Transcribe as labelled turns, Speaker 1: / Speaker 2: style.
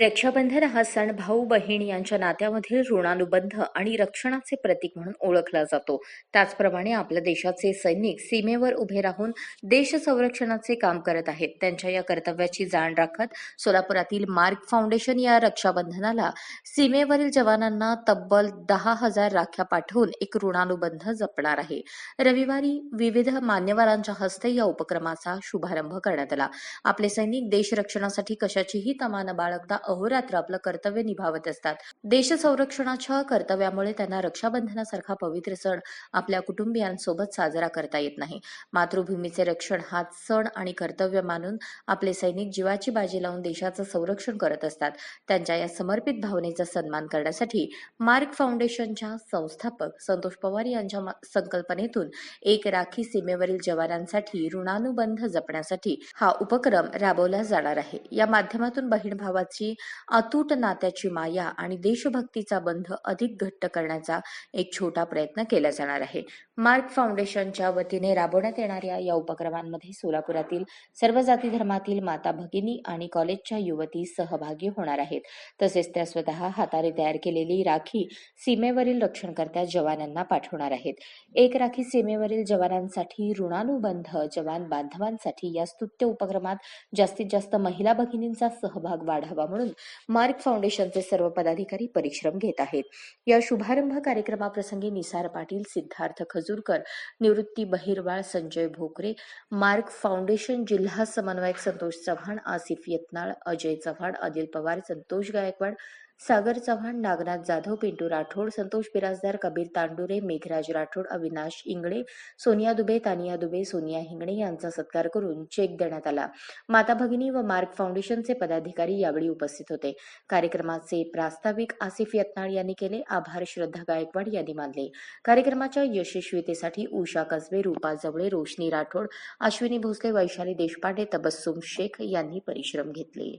Speaker 1: रक्षाबंधन हा सण भाऊ बहीण यांच्या नात्यामधील ऋणानुबंध आणि रक्षणाचे प्रतीक म्हणून ओळखला जातो. त्याचप्रमाणे आपल्या देशाचे सैनिक सीमेवर उभे राहून देश संरक्षणाचे काम करत आहेत. त्यांच्या या कर्तव्याची जाण राखत सोलापुरातील मार्क फाउंडेशन या रक्षाबंधनाला सीमेवरील जवानांना तब्बल दहा हजार राख्या पाठवून एक ऋणानुबंध जपणार आहे. रविवारी विविध मान्यवरांच्या हस्ते या उपक्रमाचा शुभारंभ करण्यात आला. आपले सैनिक देश रक्षणासाठी कशाचीही तमा न बाळगता अहोरात्र आपलं कर्तव्य निभावत असतात. देश संरक्षणाच्या कर्तव्यामुळे त्यांना रक्षाबंधनासारखा पवित्र सण आपल्या कुटुंबियांसोबत साजरा करता येत नाही. मातृभूमीचे रक्षण हा सण आणि कर्तव्य मानून आपले सैनिक जीवाची बाजी लावून देशाचं संरक्षण करत असतात. त्यांच्या या समर्पित भावनेचा सन्मान करण्यासाठी मार्क फाउंडेशनच्या संस्थापक संतोष पवार यांच्या संकल्पनेतून एक राखी सीमेवरील जवानांसाठी ऋणानुबंध जपण्यासाठी हा उपक्रम राबवला जाणार आहे. या माध्यमातून बहीण भावाची अतूट नात्याची माया आणि देशभक्तीचा बंध अधिक घट्ट करण्याचा एक छोटा प्रयत्न केला जाणार आहे. मार्क फाउंडेशनच्या वतीने राबवण्यात येणाऱ्या या उपक्रमांमध्ये सोलापुरातील सर्व जाती धर्मातील माता भगिनी आणि कॉलेजच्या युवती सहभागी होणार आहेत. तसेच त्या स्वतः हाताने तयार केलेली राखी सीमेवरील रक्षणकर्त्या जवानांना पाठवणार आहेत. एक राखी सीमेवरील जवानांसाठी ऋणानुबंध जवान बांधवांसाठी या स्तुत्य उपक्रमात जास्तीत जास्त महिला भगिनींचा सहभाग वाढावा म्हणून मार्क फाउंडेशनचे सर्व पदाधिकारी परिश्रम घेत आहेत. या शुभारंभ कार्यक्रमाप्रसंगी निसार पाटील सिद्धार्थ खजूरकर निवृत्ती बहिरवाळ संजय भोकरे मार्क फाउंडेशन जिल्हा समन्वयक संतोष चव्हाण आसिफ यत्नाळ अजय चव्हाण अनिल पवार संतोष गायकवाड सागर चव्हाण नागनाथ जाधव पिंटू राठोड संतोष बिराजदार कबीर तांडुरे मेघराज राठोड अविनाश इंगळे सोनिया दुबे तानिया दुबे सोनिया हिंगणे यांचा सत्कार करून चेक देण्यात आला. माता भगिनी व मार्क फाउंडेशनचे पदाधिकारी यावेळी उपस्थित होते. कार्यक्रमाचे प्रास्ताविक आसिफ यत्नाळ यांनी केले. आभार श्रद्धा गायकवाड यांनी मानले. कार्यक्रमाच्या यशस्वीतेसाठी उषा कसबे रूपा जवळे रोशनी राठोड अश्विनी भोसले वैशाली देशपांडे तबस्सुम शेख यांनी परिश्रम घेतले.